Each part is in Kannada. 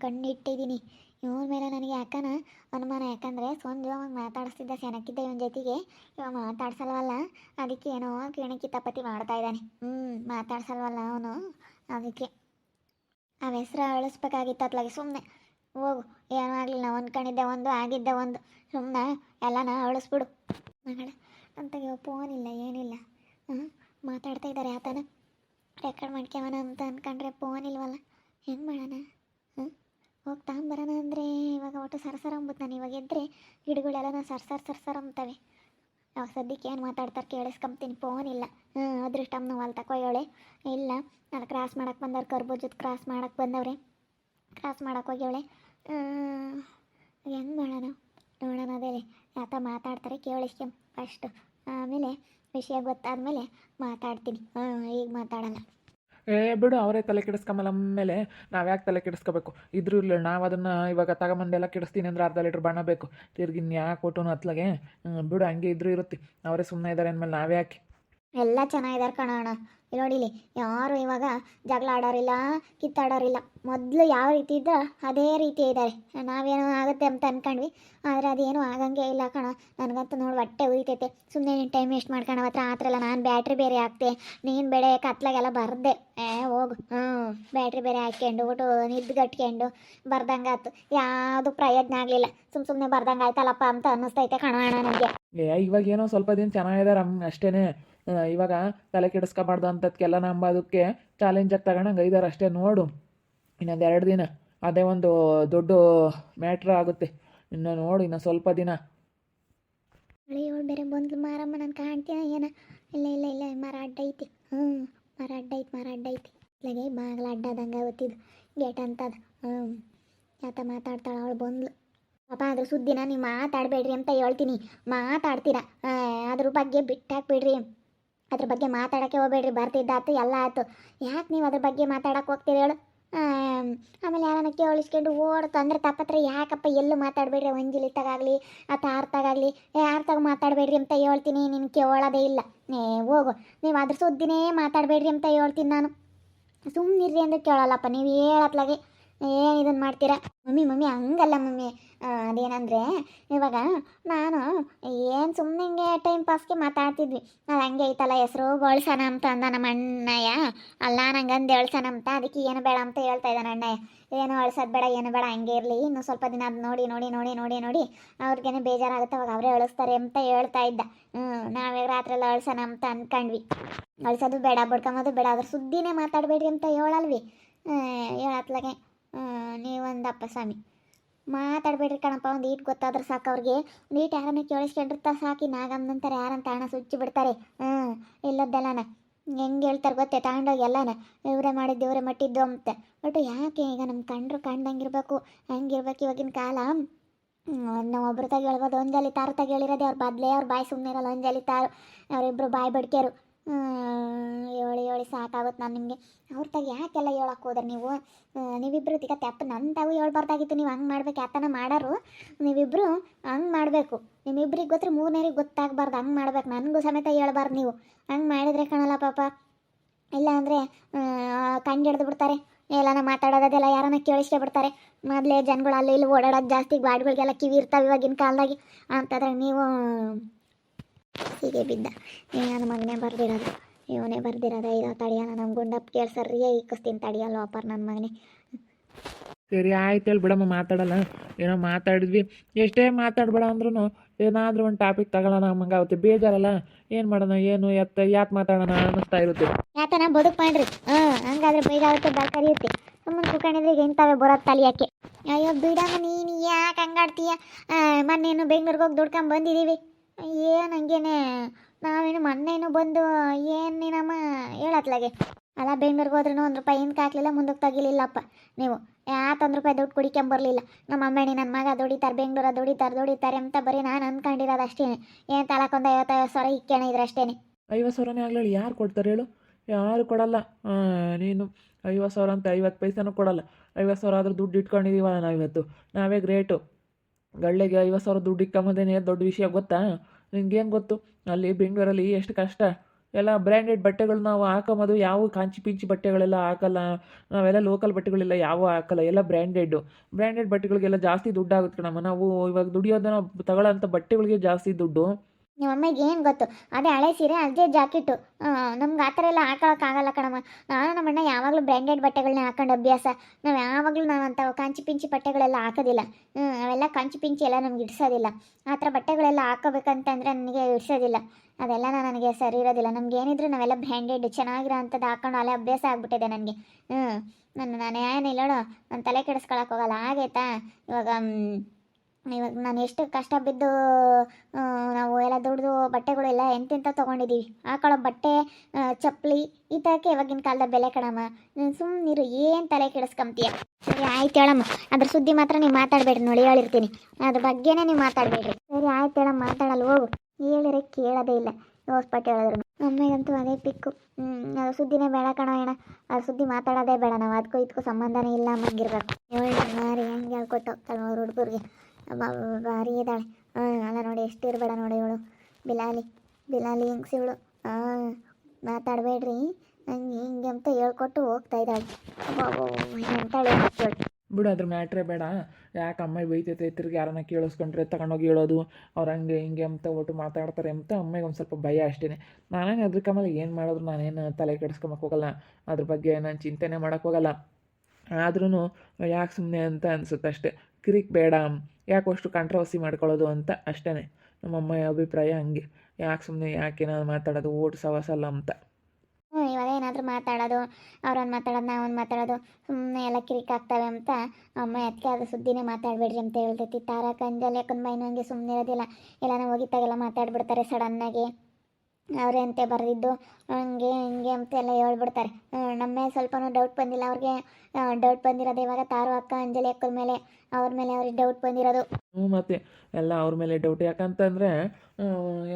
ಕಣ್ಣು ಇವ್ರ ಇವನ ಮೇಲೆ ನನಗೆ ಯಾಕನ ಅನುಮಾನ? ಯಾಕಂದರೆ ಸೊಂದು ಅವಾಗ ಮಾತಾಡಿಸ್ತಿದ್ದ ಸೆನಕ್ಕಿದ್ದ ಇವನ ಜೊತೆಗೆ ಇವಾಗ ಮಾತಾಡ್ಸಲ್ವಲ್ಲ? ಅದಕ್ಕೆ ಏನೋ ಕಿಣಕಿ ತಪತಿ ಮಾಡ್ತಾ ಇದ್ದಾನೆ. ಹ್ಞೂ ಮಾತಾಡ್ಸಲ್ವಲ್ಲ ಅವನು? ಅದಕ್ಕೆ. ಆ ಹೆಸ್ರು ಅಳಿಸ್ಬೇಕಾಗಿತ್ತು ಸುಮ್ಮನೆ ಹೋಗು. ಏನೂ ಆಗಲಿಲ್ಲ. ಒಂದು ಕಣಿದ್ದೆ ಒಂದು, ಆಗಿದ್ದೆ ಒಂದು. ಸುಮ್ಮನೆ ಎಲ್ಲನ ಅಳಿಸ್ಬಿಡು. ಮಗಳ, ಅಂತಗೆ ಫೋನ್ ಇಲ್ಲ, ಏನಿಲ್ಲ. ಹಾಂ, ಮಾತಾಡ್ತಾ ಇದ್ದಾರೆ ಆತನ. ರೆಕಾರ್ಡ್ ಮಾಡ್ಕ್ಯವನ ಅಂತ ಅಂದ್ಕೊಂಡ್ರೆ ಫೋನ್ ಇಲ್ವಲ್ಲ? ಹೆಂಗೆ ಮಾಡೋಣ? ಹೋಗಿ ತಗೊಂಬರೋಣ ಅಂದರೆ ಇವಾಗ ಒಟ್ಟು ಸರ್ಸರ ಅಂಬುತ್ತೆ ನಾನು. ಇವಾಗ ಎದ್ದರೆ ಗಿಡಗಳೆಲ್ಲ ಸರ್ಸರ್ ಸರ್ಸರ್ ಅಂಬ್ತವೆ. ಅವಾಗ ಸದ್ಯಕ್ಕೆ ಏನು ಮಾತಾಡ್ತಾರೆ ಕೇಳಿಸ್ಕೊಂಬ್ತೀನಿ. ಫೋನ್ ಇಲ್ಲ. ಹ್ಞೂ ಅದೃಷ್ಟಮ್ಮನ ಹೊಲ್ ತಕೊಯ್ಯೋಳೆ ಇಲ್ಲ, ನಾನು ಕ್ರಾಸ್ ಮಾಡಕ್ಕೆ ಬಂದವ್ರು ಕರ್ಬೋಜದ ಕ್ರಾಸ್ ಮಾಡಕ್ಕೆ ಬಂದವ್ರೆ. ಕ್ರಾಸ್ ಮಾಡಕ್ಕೆ ಹೋಗ್ಯವಳೆ ಹೆಂಗೆ ಮಾಡೋಣ ನೋಡೋಣ ಅದೇ ಯಾತ ಮಾತಾಡ್ತಾರೆ ಕೇಳಿಸ್ಕೊಂಬ ಫಸ್ಟು ಆಮೇಲೆ ವಿಷಯ ಗೊತ್ತಾದ್ಮೇಲೆ ಮಾತಾಡ್ತೀನಿ. ಹಾಂ ಈಗ ಮಾತಾಡಲ್ಲ. ಏ, ಬಿಡು, ಅವರೇ ತಲೆ ಕೆಡಿಸ್ಕೊಂಬಲ್ಲ, ಆಮೇಲೆ ನಾವು ಯಾಕೆ ತಲೆ ಕೆಡಿಸ್ಕೋಬೇಕು? ಇದ್ರೂ ಇಲ್ಲ ನಾವು ಅದನ್ನು ಇವಾಗ ತಗೊಂಬಂದೆಲ್ಲ ಕೆಡಿಸ್ತೀನಿ ಅಂದ್ರೆ ಅರ್ಧ ಲೀಟ್ರ್ ಬಣ್ಣ ಬೇಕು. ತಿರ್ಗಿ ಯಾಕೆ ಕೊಟ್ಟು ಹತ್ಲಾಗೆ ಬಿಡು, ಹಂಗೆ ಇದ್ರೂ ಇರುತ್ತೆ. ಅವರೇ ಸುಮ್ಮನೆ ಇದ್ದಾರೆ ಅಂದಮೇಲೆ ನಾವು ಯಾಕೆ? ಎಲ್ಲ ಚೆನ್ನಾಗಿದ್ದಾರೆ ಕಣೋಣ ಇಲ್ಲಿ ನೋಡಿಲಿ ಯಾರು ಇವಾಗ ಜಗಳ ಆಡೋರಿಲ್ಲ, ಕಿತ್ತಾಡೋರಿಲ್ಲ. ಮೊದಲು ಯಾವ ರೀತಿ ಇದ್ದ ಅದೇ ರೀತಿ ಇದ್ದಾರೆ. ನಾವೇನೋ ಆಗುತ್ತೆ ಅಂತ ಅನ್ಕೊಂಡ್ವಿ, ಆದರೆ ಅದೇನು ಆಗಂಗೆ ಇಲ್ಲ ಕಣ. ನನಗಂತೂ ನೋಡಿ ಹೊಟ್ಟೆ ಉಳಿತೈತೆ ಸುಮ್ಮನೆ ನೀನು ಟೈಮ್ ವೇಸ್ಟ್ ಮಾಡ್ಕೊಂಡು ಹತ್ರ, ಆ ಥರ ನಾನು ಬ್ಯಾಟ್ರಿ ಬೇರೆ ಹಾಕ್ತೆ. ನೀನು ಬೆಳೆ ಕತ್ಲಾಗೆಲ್ಲ ಬರ್ದೆ. ಏ, ಹೋಗು. ಹ್ಞೂ ಬ್ಯಾಟ್ರಿ ಬೇರೆ ಹಾಕ್ಕೊಂಡು ಬಿಟ್ಟು ನಿದ್ದುಗಟ್ಕೊಂಡು ಬರ್ದಂಗೆ ಆಯ್ತು ಯಾವುದು ಪ್ರಯೋಜನ ಆಗಲಿಲ್ಲ. ಸುಮ್ಮ ಸುಮ್ಮನೆ ಬರ್ದಂಗೆ ಆಯ್ತಲ್ಲಪ್ಪ ಅಂತ ಅನ್ನಿಸ್ತೈತೆ ಕಣ ನನಗೆ. ಇವಾಗ ಏನೋ ಸ್ವಲ್ಪ ದಿನ ಚೆನ್ನಾಗಿದ್ದಾರೆ ಅಷ್ಟೇನೆ. ಅಷ್ಟೇ ಇವಾಗ ತಲೆ ಕೆಡಿಸ್ಕೋಬಾರ್ದು ನಮ್ಮ ನಂಬೋದಕ್ಕೆ ಚಾಲೆಂಜಾಗಿ ತಗೊಂಡಂಗೆ ಐದಾರು ಅಷ್ಟೇ ನೋಡು. ಇನ್ನೊಂದು ಎರಡು ದಿನ. ಅದೇ ಒಂದು ದೊಡ್ಡ ಮ್ಯಾಟ್ರ್ ಆಗುತ್ತೆ. ಇನ್ನು ನೋಡು, ಇನ್ನು ಸ್ವಲ್ಪ ದಿನ. ಬೇರೆ ಬಂದ್ಲು. ಮಾರಮ್ಮ, ನಾನು ಕಾಣ್ತೀನ ಏನ? ಇಲ್ಲ ಇಲ್ಲ ಇಲ್ಲ, ಮರ ಅಡ್ಡ ಐತಿ. ಹ್ಞೂ ಮರ ಅಡ್ಡ ಐತಿ, ಮರ ಅಡ್ಡ ಐತಿ. ಇಲ್ಲಗೆ ಬಾಗಿಲ ಅಡ್ಡದಂಗೆ ಆಗುತ್ತಿದ್ದು. ಗೇಟ್ ಅಂತದ. ಹ್ಞೂ ಯಾತ ಮಾತಾಡ್ತಾಳೆ ಅವಳು ಬಂದ್ಲು. ಪಾಪ ಅದ್ರ ಸುದ್ದಿನ ನೀವು ಮಾತಾಡಬೇಡ್ರಿ ಅಂತ ಹೇಳ್ತೀನಿ. ಮಾತಾಡ್ತೀರಾ? ಅದ್ರ ಬಗ್ಗೆ ಬಿಟ್ಟಾಕ್ಬಿಡ್ರಿ. ಅದ್ರ ಬಗ್ಗೆ ಮಾತಾಡೋಕ್ಕೆ ಹೋಗ್ಬೇಡ್ರಿ ಬರ್ತಿದ್ದಾತು ಎಲ್ಲ ಆಯ್ತು ಯಾಕೆ ನೀವು ಅದ್ರ ಬಗ್ಗೆ ಮಾತಾಡಕ್ಕೆ ಹೋಗ್ತೀರಿ ಹೇಳು? ಆಮೇಲೆ ಯಾರನ್ನ ಕೇಳಿಸ್ಕೊಂಡು ಓಡ್ತು. ಅಂದ್ರೆ ತಪ್ಪತ್ರ ಯಾಕಪ್ಪ ಎಲ್ಲೂ ಮಾತಾಡಬೇಡ್ರಿ ಒಂಜಿಲಿತ್ತಾಗಲಿ ಅಥವಾ ಅರ್ಥಾಗಲಿ ಯಾರ್ತಾಗ ಮಾತಾಡಬೇಡ್ರಿ ಅಂತ ಹೇಳ್ತೀನಿ ನಿನ್ನ ಕೇಳೋದೇ ಇಲ್ಲ. ಏ, ಹೋಗು. ನೀವು ಅದ್ರ ಸುದ್ದಿನೇ ಮಾತಾಡಬೇಡ್ರಿ ಅಂತ ಹೇಳ್ತೀನಿ ನಾನು. ಸುಮ್ಮನಿರ್ರಿ ಅಂದ್ರೆ ಕೇಳಲ್ಲಪ್ಪ, ನೀವು ಹೇಳತ್ಲಾಗೆ. ಏನು ಇದನ್ನು ಮಾಡ್ತೀರಾ? ಮಮ್ಮಿ ಮಮ್ಮಿ, ಹಂಗಲ್ಲ ಮಮ್ಮಿ. ಅದೇನಂದ್ರೆ, ಇವಾಗ ನಾನು ಏನು ಸುಮ್ಮನೆ ಹಿಂಗೆ ಟೈಮ್ ಪಾಸ್ಗೆ ಮಾತಾಡ್ತಿದ್ವಿ. ಅದು ಹಂಗೆ ಐತಲ್ಲ, ಹೆಸರು ಗೋಳ್ಸಣ ಅಂತ ಅಂದ ನಮ್ಮ ಅಣ್ಣಯ್ಯ. ಅಲ್ಲ ನಂಗೆ ಅಂದು ಹೇಳ್ಸಣ ಅಂತ. ಅದಕ್ಕೆ ಏನು ಬೇಡ ಅಂತ ಹೇಳ್ತಾ ಇದ್ದಾನೆ ಅಣ್ಣಯ್ಯ. ಏನು ಅಳ್ಸೋದು ಬೇಡ, ಏನು ಬೇಡ, ಹಂಗೆ ಇರಲಿ. ಇನ್ನು ಸ್ವಲ್ಪ ದಿನ ಅದು ನೋಡಿ ನೋಡಿ ನೋಡಿ ನೋಡಿ ನೋಡಿ ಅವ್ರಿಗೇನೆ ಬೇಜಾರಾಗುತ್ತೆ. ಅವಾಗ ಅವರೇ ಅಳಿಸ್ತಾರೆ ಅಂತ ಹೇಳ್ತಾ ಇದ್ದ. ಹ್ಞೂ ನಾವೇ ರಾತ್ರಿ ಎಲ್ಲ ಅಳ್ಸೋಣ ಅಂತ ಅಂದ್ಕೊಂಡ್ವಿ ಅಳ್ಸೋದು ಬೇಡ ಬಡ್ಕೊಂಬೋದು ಬೇಡ. ಅದ್ರ ಸುದ್ದಿನೇ ಮಾತಾಡಬೇಡ್ರಿ ಅಂತ ಹೇಳಲ್ವಿ. ಹೇಳತ್ಲಾಗೆ. ನೀವೊಂದಪ್ಪ ಸ್ವಾಮಿ. ಮಾತಾಡಬೇಡ್ರಿ ಕಣಪ್ಪ, ಒಂದು ಈಟ್ ಗೊತ್ತಾದ್ರೆ ಸಾಕು ಅವ್ರಿಗೆ. ಒಂದು ಈಟ್ ಯಾರನ್ನ ಕೇಳಿಸ್ಕೊಂಡಿರ್ತಾ ಸಾಕಿ ನಾಗಮ್ಮನಂತಾರೆ ಯಾರಂತ ಹಣ ಸುಚ್ಚಿ ಬಿಡ್ತಾರೆ. ಹ್ಞೂ ಇಲ್ಲದ್ದೆಲ್ಲನ. ಹೆಂಗೆ ಹೇಳ್ತಾರೆ ಗೊತ್ತೇ, ತಗೊಂಡೋಗಿ ಎಲ್ಲನ. ಇವರೇ ಮಾಡಿದ್ದು, ಇವರೇ ಮಟ್ಟಿದ್ದು ಅಂತ. ಬಟ್ ಯಾಕೆ ಈಗ ನಮ್ಮ ಕಂಡ್ರು ಕಂಡಂಗಿರ್ಬೇಕು, ಹಂಗಿರ್ಬೇಕು ಇವಾಗಿನ ಕಾಲ? ನಾವು ಒಬ್ರು ತಾಗ ಹೇಳ್ಬೋದು ಒಂಜಲಿ ತಾರು ತಾಗಿ ಹೇಳಿರೋದೇ ಅವ್ರ ಬದಲೇ, ಅವ್ರ ಬಾಯಿ ಸುಮ್ಮನೆ ಇರಲ್ಲ ಒಂಜಲಿ ತಾರು ಅವರಿಬ್ಬರು ಬಾಯಿ ಬಡ್ಕ್ಯಾರು. ಹೇಳಿ ಹೇಳಿ ಸಾಕಾಗುತ್ತೆ ನಾನು ನಿಮಗೆ. ಅವ್ರ ತಾಗ ಯಾಕೆಲ್ಲ ಹೇಳಕ್ಕೆ ಹೋದ್ರೆ ನೀವು? ನೀವಿಬ್ಬರು ಈಗ ತೆಪ್ಪ ನನ್ನ ತಾವು ಹೇಳ್ಬಾರ್ದಾಗಿತ್ತು, ನೀವು ಹಂಗೆ ಮಾಡ್ಬೇಕು, ಯಾತನ ಮಾಡೋರು. ನೀವಿಬ್ಬರು ಹಂಗೆ ಮಾಡಬೇಕು. ನಿಮ್ಮಿಬ್ಬರಿಗೆ ಗೊತ್ತರ ಮೂರನೇರಿಗೆ ಗೊತ್ತಾಗಬಾರ್ದು, ಹಂಗೆ ಮಾಡ್ಬೇಕು. ನನಗೂ ಸಮೇತ ಹೇಳ್ಬಾರ್ದು ನೀವು. ಹಂಗೆ ಮಾಡಿದರೆ ಕಾಣಲ್ಲ ಪಾಪ. ಇಲ್ಲ ಅಂದರೆ ಕಂಡು ಹಿಡ್ದು ಬಿಡ್ತಾರೆ. ಎಲ್ಲನ ಮಾತಾಡೋದೆಲ್ಲ ಯಾರನ್ನ ಕೇಳಿಸ್ಕೊಬಿಡ್ತಾರೆ ಮೊದಲೇ ಜನಗಳು ಅಲ್ಲಿ ಇಲ್ಲಿ ಓಡಾಡೋದು ಜಾಸ್ತಿ ಗಾಡಿಗಳಿಗೆಲ್ಲ ಕಿವಿ ಇರ್ತಾವೆ ಇವಾಗಿನ ಕಾಲದಾಗಿ. ಅಂತಂದ್ರೆ ನೀವು ಹೀಗೆ ಬಿದ್ದ. ನನ್ನ ಮಗನೇ ಬರ್ದಿರೋದು? ಇವನೇ ಬರ್ದಿರೋದ ಇದು ತಡಿಯಲ್ಲ ನಮ್ಮ ಗುಂಡಪ್ಪ ಕೇಳ್ಸರಿ ಈಕಿಸ್ತೀನಿ ತಡಿಯಲ್ಲ ವಾಪರ್ ನನ್ನ ಮಗನೇ. ಸರಿ ಆಯ್ತು ಹೇಳಿ ಬಿಡಮ್ಮ ಮಾತಾಡಲ್ಲ. ಏನೋ ಮಾತಾಡಿದ್ವಿ. ಎಷ್ಟೇ ಮಾತಾಡ್ಬೇಡ ಅಂದ್ರೂ ಏನಾದರೂ ಒಂದು ಟಾಪಿಕ್ ತಗೊಳ್ಳೋಣ ನಮಗೆ ಆಗುತ್ತೆ. ಬೇಜಾರಲ್ಲ? ಏನು ಮಾಡೋಣ ಏನು ಎತ್ತ ಯಾಕೆ ಮಾತಾಡೋಣ ಅನ್ನಿಸ್ತಾ ಇರುತ್ತೆ. ಯಾತನ ಬದುಕು ಮಾಡ್ರಿ ಹಾಂ ಹಂಗಾದ್ರೆ ಬೇಜಾರುತ್ತೆ ಬಾಲ್ ಕರಿಯುತ್ತೆ. ಸುಮ್ಮನೆ ಕುಕಣಿದ್ರೆ ಇಂಥವೇ ಬರೋದು ಯಾಕೆ? ಅಯ್ಯೋ ಬಿಡಮ್ಮ ನೀನು ಯಾಕೆ ಹಂಗಾಡ್ತೀಯ? ಮೊನ್ನೇನು ಬೆಂಗ್ಳೂರಿಗೆ ಹೋಗಿ ದುಡ್ಕೊಂಡು ಬಂದಿದ್ದೀವಿ ಏನು ಹಂಗೇನೆ ನಾವೇನು ಮೊನ್ನೆನು ಬಂದು, ಏನು ನೀನಮ್ಮ ಹೇಳತ್ಲಾಗೆ? ಅಲ್ಲ, ಬೆಂಗ್ಳೂರಿಗೆ ಹೋದ್ರೂ ಒಂದು ರೂಪಾಯಿ ಹಿಂದಕ್ಕೆ ಹಾಕ್ಲಿಲ್ಲ ಮುಂದಕ್ಕೆ ತೆಗಿಲಿಲ್ಲಪ್ಪ ನೀವು. ಯಾಕೆ ಒಂದು ರೂಪಾಯಿ ದುಡ್ಡು ಕುಡಿಕೊಂಬರ್ಲಿಲ್ಲ ನಮ್ಮ ಅಮ್ಮಣಿ ನನ್ನ ಮಗ ದುಡಿತಾರೆ, ಬೆಂಗ್ಳೂರ ದುಡಿತಾರೆ ದುಡಿತಾರೆ ಅಂತ ಬರೀ ನಾನು ಅಂದ್ಕೊಂಡಿರೋದು ಅಷ್ಟೇ ಏನು ತಲಕ್ಕೊಂದು ಐವತ್ತೈವತ್ತು ಸಾವಿರ ಇಕ್ಕೇಣ ಇದ್ರೆ ಅಷ್ಟೇ ಐವತ್ತು ಸಾವಿರನೇ ಆಗಲಿ ಯಾರು ಕೊಡ್ತಾರೆ ಹೇಳು? ಯಾರು ಕೊಡಲ್ಲ. ನೀನು ಐವತ್ತು ಸಾವಿರ ಅಂತ ಐವತ್ತು ಪೈಸೆನೂ ಕೊಡಲ್ಲ. ಐವತ್ತು ಸಾವಿರ ಆದರೂ ದುಡ್ಡು ಇಟ್ಕೊಂಡಿದ್ದೀವಲ್ಲ ನಾವು ಇವತ್ತು ನಾವೇ ಗ್ರೇಟು. ಗಳ್ಳೆಗೆ ಐವತ್ತು ಸಾವಿರ ದುಡ್ಡು ಇಕ್ಕಂಬದೇನೆ ದೊಡ್ಡ ವಿಷಯ ಗೊತ್ತಾ? ನಿಂಗೇನು ಗೊತ್ತು? ಅಲ್ಲಿ ಬೆಂಗಳೂರಲ್ಲಿ ಎಷ್ಟು ಕಷ್ಟ. ಎಲ್ಲ ಬ್ರ್ಯಾಂಡೆಡ್ ಬಟ್ಟೆಗಳು ನಾವು ಹಾಕೊಂಬೋದು, ಯಾವ ಕಾಂಚಿ ಪಿಂಚಿ ಬಟ್ಟೆಗಳೆಲ್ಲ ಹಾಕಲ್ಲ. ನಾವೆಲ್ಲ ಲೋಕಲ್ ಬಟ್ಟೆಗಳೆಲ್ಲ ಯಾವ ಹಾಕಲ್ಲ, ಎಲ್ಲ ಬ್ರ್ಯಾಂಡೆಡ್ ಬ್ರ್ಯಾಂಡೆಡ್ ಬಟ್ಟೆಗಳಿಗೆಲ್ಲ ಜಾಸ್ತಿ ದುಡ್ಡು ಆಗುತ್ತೆ ಕಣಮ್ಮ. ನಾವು ಇವಾಗ ದುಡಿಯೋದನ್ನ ತಗೊಳ್ಳೋಂಥ ಬಟ್ಟೆಗಳಿಗೆ ಜಾಸ್ತಿ ದುಡ್ಡು. ನಿಮ್ಮ ಅಮ್ಮಗೆ ಏನು ಗೊತ್ತು? ಅದೇ ಹಳೆ ಸೀರೆ, ಅದೇ ಜಾಕೆಟು. ನಮ್ಗೆ ಆ ಥರ ಎಲ್ಲ ಹಾಕೊಳಕ್ಕಾಗಲ್ಲ ಕಣಮ್ಮ. ನಾನು ನಮ್ಮಣ್ಣ ಯಾವಾಗಲೂ ಬ್ರ್ಯಾಂಡೆಡ್ ಬಟ್ಟೆಗಳನ್ನ ಹಾಕೊಂಡು ಅಭ್ಯಾಸ. ನಾವು ಯಾವಾಗಲೂ ನಾವು ಅಂತ ಕಾಂಚಿ ಪಿಂಚಿ ಬಟ್ಟೆಗಳೆಲ್ಲ ಹಾಕೋದಿಲ್ಲ. ಅವೆಲ್ಲ ಕಾಂಚಿ ಪಿಂಚಿ ಎಲ್ಲ ನಮ್ಗೆ ಇಡ್ಸೋದಿಲ್ಲ. ಆ ಥರ ಬಟ್ಟೆಗಳೆಲ್ಲ ಹಾಕೋಬೇಕಂತಂದರೆ ನನಗೆ ಇಡ್ಸೋದಿಲ್ಲ. ಅದೆಲ್ಲ ನನಗೆ ಸರಿ ಇರೋದಿಲ್ಲ. ನಮ್ಗೆ ಏನಿದ್ರು ನಾವೆಲ್ಲ ಬ್ರ್ಯಾಂಡೆಡ್ ಚೆನ್ನಾಗಿರೋ ಅಂಥದ್ದು ಹಾಕೊಂಡು ಅಲ್ಲೇ ಅಭ್ಯಾಸ ಆಗಿಬಿಟ್ಟಿದೆ ನನಗೆ. ಹ್ಞೂ ನನ್ನ ನಾನು ಏನಿಲ್ಲ ನೋಡು ನಾನು ತಲೆ ಕೆಡಿಸ್ಕೊಳಕ್ಕೆ ಹೋಗಲ್ಲ. ಆಗೈತಾ ಇವಾಗ ಇವಾಗ ನಾನು ಎಷ್ಟು ಕಷ್ಟ ಬಿದ್ದು ನಾವು ಎಲ್ಲ ದುಡ್ದು ಬಟ್ಟೆಗಳು ಎಲ್ಲ ಎಂತೆಂಥ ತೊಗೊಂಡಿದ್ದೀವಿ. ಹಾಕೊಳ್ಳೋ ಬಟ್ಟೆ ಚಪ್ಪಲಿ, ಈ ಥರಕ್ಕೆ ಇವಾಗಿನ ಕಾಲದ ಬೆಲೆ ಕಣಮ್ಮ. ನೀನು ಸುಮ್ಮನಿರು ಏನು ತಲೆ ಕೆಡಿಸ್ಕೊಂತೀಯ? ಸರಿ, ಆಯ್ತು ಹೇಳಮ್ಮ. ಅದ್ರ ಸುದ್ದಿ ಮಾತ್ರ ನೀವು ಮಾತಾಡಬೇಡ್ರಿ, ನೋಡಿ ಹೇಳಿರ್ತೀನಿ. ಅದ್ರ ಬಗ್ಗೆನೇ ನೀವು ಮಾತಾಡಬೇಡ್ರಿ. ಸರಿ, ಆಯ್ತು ಹೇಳಮ್ಮ ಮಾತಾಡಲ್ಲ ಹೋಗು. ಹೇಳಿದ್ರೆ ಕೇಳೋದೇ ಇಲ್ಲ. ಹೋಸ್ಪಟ್ಟು ಹೇಳಿದ್ರು. ಅಮ್ಮೆಗಂತೂ ಅದೇ ಪಿಕ್ಕು. ಹ್ಞೂ ಸುದ್ದಿನೇ ಬೇಡ ಕಣ ಅಣ್ಣ. ಅದ್ರ ಸುದ್ದಿ ಮಾತಾಡೋದೇ ಬೇಡ. ನಾವು ಅದಕ್ಕೂ ಇದಕ್ಕೂ ಸಂಬಂಧನೇ ಇಲ್ಲ ಅಮ್ಮಂಗಿರ್ಬೇಕು. ಹೇಳಿ ಮಾರಿ, ಹೆಂಗೆ ಹೇಳ್ಕೊಟ್ಟು ಹೋಗ್ತಾಳೆ ಹುಡುಗರಿಗೆ. ಭಾರಿ ಇದ್ದಾಳೆ. ಹಾಂ, ಅಲ್ಲ ನೋಡಿ, ಎಷ್ಟು ಇರಬೇಡ ನೋಡಿ ಇವಳು. ಬಿಲಾಲಿ ಬಿಲಾಲಿ ಹೆಂಗ್ಸಿ ಇವಳು? ಹಾಂ, ಮಾತಾಡಬೇಡ್ರಿ. ಹಂಗೆ ಹಿಂಗೆ ಅಂತ ಹೇಳ್ಕೊಟ್ಟು ಹೋಗ್ತಾ ಇದ್ದಾಳೆ. ಅಂತಾಳೆ. ಬಿಡು, ಅದ್ರ ಮ್ಯಾಟ್ರೇ ಬೇಡ. ಯಾಕೆ ಅಮ್ಮ ಬೈತೈತೆ ತಿರ್ಗಿ ಯಾರನ್ನ ಕೇಳಿಸ್ಕೊಂಡ್ರೆ ತಗೊಂಡೋಗಿ ಹೇಳೋದು. ಅವ್ರು ಹಂಗೆ ಹಿಂಗೆ ಅಂತ ಒಟ್ಟು ಮಾತಾಡ್ತಾರೆ ಅಂತ ಅಮ್ಮಗೆ ಒಂದು ಸ್ವಲ್ಪ ಭಯ ಅಷ್ಟೇ ನಾನು ಅದ್ರ ಕಮ್ಮಲ್ಲಿ ಏನು ಮಾಡಿದ್ರು ನಾನೇನು ತಲೆ ಕೆಡಿಸ್ಕೊಂಬಕ್ಕೆ ಹೋಗಲ್ಲ. ಅದ್ರ ಬಗ್ಗೆ ನಾನು ಚಿಂತೆನೆ ಮಾಡೋಕ್ಕೆ ಹೋಗಲ್ಲ. ಆದ್ರೂ ಯಾಕೆ ಸುಮ್ಮನೆ ಅಂತ ಅನ್ಸುತ್ತೆ ಅಷ್ಟೇ ಕಿರಿಕ್ ಬೇಡ, ಯಾಕೆ ಅಷ್ಟು ಕಾಂಟ್ರವರ್ಸಿ ಮಾಡ್ಕೊಳ್ಳೋದು ಅಂತ ಅಷ್ಟೇ ನಮ್ಮಮ್ಮ ಅಭಿಪ್ರಾಯ? ಹಂಗೆ. ಯಾಕೆ ಸುಮ್ಮನೆ ಯಾಕೆ ಏನಾದ್ರು ಮಾತಾಡೋದು? ಓಟ್ ಸವಾಸಲ್ಲ ಅಂತ. ಹ್ಞೂ ಇವಾಗ ಏನಾದರೂ ಮಾತಾಡೋದು ಅವ್ರೊಂದು ಮಾತಾಡೋದು, ನಾವೊಂದು ಮಾತಾಡೋದು ಸುಮ್ಮನೆ ಎಲ್ಲ ಕಿರಿಕ್ ಆಗ್ತವೆ ಅಂತ ಅಮ್ಮ ಅದಕ್ಕೆ ಅದು ಸುದ್ದಿನೇ ಮಾತಾಡಬೇಡ್ರಿ ಅಂತ ಹೇಳ್ತೈತಿ ತಾರಾ ಕಂಜಲ್ ಯಾಕಂದ್ ಬೈನು ಹಂಗೆ ಸುಮ್ಮನೆ ಇರೋದಿಲ್ಲ. ಎಲ್ಲಾನ ಹೋಗಿದ್ದಾಗೆಲ್ಲ ಮಾತಾಡ್ಬಿಡ್ತಾರೆ ಸಡನ್ನಾಗಿ ಅವರೇ ಅಂತೆ ಬರೆದಿದ್ದು, ಹಂಗೆ ಹಿಂಗೆ ಅಂತ ಎಲ್ಲ ಹೇಳ್ಬಿಡ್ತಾರೆ. ನಮ್ಮ ಮೇಲೆ ಸ್ವಲ್ಪನೂ ಡೌಟ್ ಬಂದಿಲ್ಲ. ಅವ್ರಿಗೆ ಡೌಟ್ ಬಂದಿರೋದು ಇವಾಗ ತಾರು ಅಕ್ಕ, ಅಂಜಲಿ ಅಕ್ಕನ ಮೇಲೆ. ಅವ್ರ ಮೇಲೆ ಅವ್ರಿಗೆ ಡೌಟ್ ಬಂದಿರೋದು. ಹ್ಞೂ ಮತ್ತೆ, ಎಲ್ಲ ಅವ್ರ ಮೇಲೆ ಡೌಟ್ ಯಾಕಂತಂದರೆ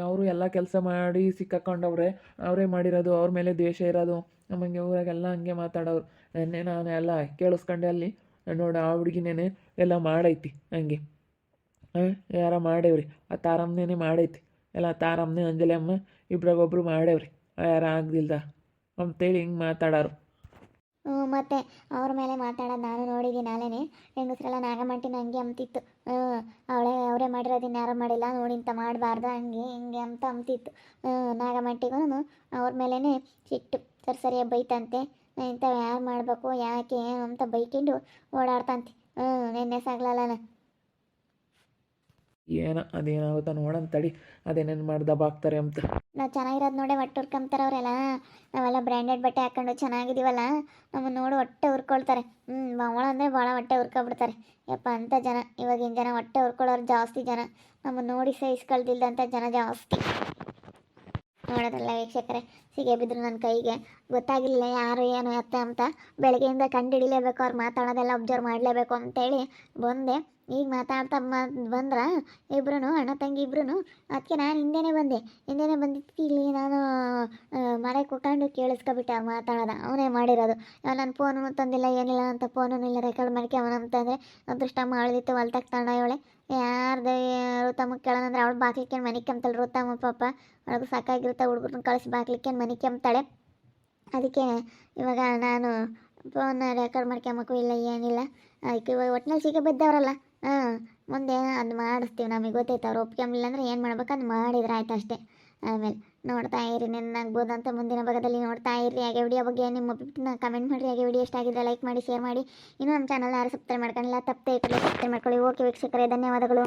ಅವರು ಎಲ್ಲ ಕೆಲಸ ಮಾಡಿ ಸಿಕ್ಕಾಕೊಂಡವ್ರೆ, ಅವರೇ ಮಾಡಿರೋದು, ಅವ್ರ ಮೇಲೆ ದ್ವೇಷ ಇರೋದು. ನಮಗೆ ಊರಾಗೆಲ್ಲ ಹಂಗೆ ಮಾತಾಡೋರು. ನೆನ್ನೆ ನಾನು ಎಲ್ಲ ಕೇಳಿಸ್ಕೊಂಡೆ ಅಲ್ಲಿ, ನೋಡು ಆ ಹುಡುಗಿನೇನೆ ಎಲ್ಲ ಮಾಡೈತಿ, ಹಂಗೆ. ಹಾಂ ಯಾರ ಮಾಡೇವ್ರಿ. ಆ ತಾರಮ್ಮನೇನೆ ಮಾಡೈತಿ. ಎಲ್ಲ ತಾರಮ್ಮನೆ, ಅಂಜಲಿ ಅಮ್ಮ ಇಬ್ರಾಗೊಬ್ರು ಮಾಡೇವ್ರಿ. ಯಾರ ಆಗ್ದಿಲ್ದ ಅಂತೇಳಿ ಹಿಂಗೆ ಮಾತಾಡೋರು. ಹ್ಞೂ, ಮತ್ತೆ ಅವ್ರ ಮೇಲೆ ಮಾತಾಡೋದು ನಾನು ನೋಡಿದ್ದೀನಿ ಅಲ್ಲೇನೆ ಹೆಂಗಸ್ರೆಲ್ಲ ನಾಗಮಂಟಿನ ಹಂಗೆ ಅಂತಿತ್ತು ಹ್ಞೂ, ಅವಳೇ, ಅವರೇ ಮಾಡಿರೋದನ್ನ ಯಾರು ಮಾಡಿಲ್ಲ, ನೋಡಿ ಇಂಥ ಮಾಡಬಾರ್ದು, ಹಂಗೆ, ಹಿಂಗೆ ಅಂತ ಅಂತಿತ್ತು ಹ್ಞೂ ನಾಗಮಂಟಿಗೂ ಅವ್ರ ಮೇಲೇ ಸಿಟ್ಟು. ಸರಿ, ಸರಿಯಾಗಿ ಬೈತಂತೆ. ಇಂಥವು ಯಾರು ಮಾಡಬೇಕು, ಯಾಕೆ ಅಂತ ಬೈಕೊಂಡು ಓಡಾಡ್ತಂತೆ. ಹ್ಞೂ, ನೆನ್ನೆ ಸಾಗ್ಲಲ್ಲ ಏನೋ, ಅದೇನಾಗುತ್ತೋ ನೋಡೋಣ ತಡಿ ಅದೇನೇನು ಮಾಡಿ ದಬಾಕ್ತಾರೆ ಅಂತ. ನಾವು ಚೆನ್ನಾಗಿರೋದು ನೋಡೇ ಒಟ್ಟು ಹುರ್ಕೊಂತಾರೆ ಅವರೆಲ್ಲ ನಾವೆಲ್ಲ ಬ್ರ್ಯಾಂಡೆಡ್ ಬಟ್ಟೆ ಹಾಕೊಂಡು ಚೆನ್ನಾಗಿದ್ದೀವಲ್ಲ ನಮ್ಮನ್ನು ನೋಡಿ ಹೊಟ್ಟೆ ಹುರ್ಕೊಳ್ತಾರೆ ಹ್ಞೂ ಭಾಳ ಅಂದರೆ ಭಾಳ ಹೊಟ್ಟೆ ಹುರ್ಕೊಬಿಡ್ತಾರೆ ಯಪ್ಪ, ಅಂತ ಜನ. ಇವಾಗಿನ ಜನ ಹೊಟ್ಟೆ ಹುರ್ಕೊಳ್ಳೋರು ಜಾಸ್ತಿ ಜನ. ನಮ್ಮನ್ನು ನೋಡಿ ಸಹಿಸ್ಕೊಳ್ದಿಲ್ದಂಥ ಜನ ಜಾಸ್ತಿ. ನೋಡೋದಲ್ಲ ವೀಕ್ಷಕರೇ, ಸಿಗೆ ಬಿದ್ದರು ನನ್ನ ಕೈಗೆ. ಗೊತ್ತಾಗಿರಲಿಲ್ಲ ಯಾರು ಏನು ಎತ್ತ ಅಂತ. ಬೆಳಗ್ಗೆಯಿಂದ ಕಂಡು ಹಿಡಿಲೇಬೇಕು ಅವ್ರು ಮಾತಾಡೋದೆಲ್ಲ ಅಬ್ಸರ್ವ್ ಮಾಡಲೇಬೇಕು ಅಂತೇಳಿ ಬಂದೆ. ಈಗ ಮಾತಾಡ್ತಾ ಬಂದ್ರ ಇಬ್ರು ಅಣ್ಣ ತಂಗಿ ಇಬ್ರು ಅದಕ್ಕೆ ನಾನು ಹಿಂದೆನೇ ಬಂದೆ. ಹಿಂದೆನೇ ಇಲ್ಲಿ ನಾನು ಮನೆ ಕುಟ್ಕೊಂಡು ಕೇಳಿಸ್ಕೊಬಿಟ್ಟೆ ಅವ್ರು ಮಾತಾಡೋದ. ಅವನೇ ಮಾಡಿರೋದು. ನನ್ನ ಫೋನು ತಂದಿಲ್ಲ, ಏನಿಲ್ಲ ಅಂತ ಫೋನು ಇಲ್ಲ ರೆಕಾರ್ಡ್ ಮಾಡ್ಕೆ ಅವನಂತಂದರೆ ಅದೃಷ್ಟ ಮಾಡಿದಿತ್ತು ತಾಣ ತಗೊಂಡವಳೆ ಯಾರ್ದು ಋತಮ್ಮ ಕೇಳೋಣಂದ್ರೆ ಅವಳು ಬಾಕ್ಲಿಕ್ಕೇನು ಮನೆ ಕೆಮ್ತಾಳೆ ಋತಮ್ಮ ಪಾಪ. ಅವಳಿಗೆ ಸಾಕಾಗಿರುತ್ತೆ ಹುಡುಗರನ್ನ ಕಳಿಸಿ ಬಾಕ್ಲಿಕ್ಕೇನು ಮನೆ ಕೆಮ್ತಾಳೆ. ಅದಕ್ಕೆ ಇವಾಗ ನಾನು ಫೋನ್ ರೆಕಾರ್ಡ್ ಮಾಡ್ಕೊಂಬಕ್ಕೂ ಇಲ್ಲ, ಏನಿಲ್ಲ. ಅದಕ್ಕೆ ಇವಾಗ ಒಟ್ನಲ್ಲಿ ಸಿಗ ಬಿದ್ದವ್ರಲ್ಲ. ಹಾಂ, ಮುಂದೆ ಅದು ಮಾಡಿಸ್ತೀವಿ ನಮಗೆ ಗೊತ್ತೈತೆ ಅವ್ರು ಒಪ್ಕೊಂಬಿಲ್ಲ ಅಂದರೆ ಏನು ಮಾಡ್ಬೇಕು ಅದು ಮಾಡಿದ್ರೆ ಆಯ್ತು ಅಷ್ಟೇ. ಆಮೇಲೆ ನೋಡ್ತಾ ಇರಿ ನೆನ್ನಾಗ್ಬೋದು ಅಂತ ಮುಂದಿನ ಭಾಗದಲ್ಲಿ ನೋಡ್ತಾ ಇರಿ. ಹಾಗೆ ವಿಡಿಯೋ ಬಗ್ಗೆ ನಿಮ್ಮ ಅಭಿಪ್ರಾಯ ಕಮೆಂಟ್ ಮಾಡಿರಿ. ಹಾಗೆ ವಿಡಿಯೋ ಇಷ್ಟ ಆಗಿದೆ ಲೈಕ್ ಮಾಡಿ ಶೇರ್ ಮಾಡಿ. ಇನ್ನೂ ನಮ್ಮ ಚಾನಲ್ ಯಾರು ಸಬ್ಸ್ಕ್ರೈಬ್ ಮಾಡ್ಕೊಂಡಿಲ್ಲ, ತಪ್ಪದೆ ಸಬ್ಸ್ಕ್ರೈಬ್ ಮಾಡ್ಕೊಳ್ಳಿ. ಓಕೆ ವೀಕ್ಷಕರೇ, ಧನ್ಯವಾದಗಳು.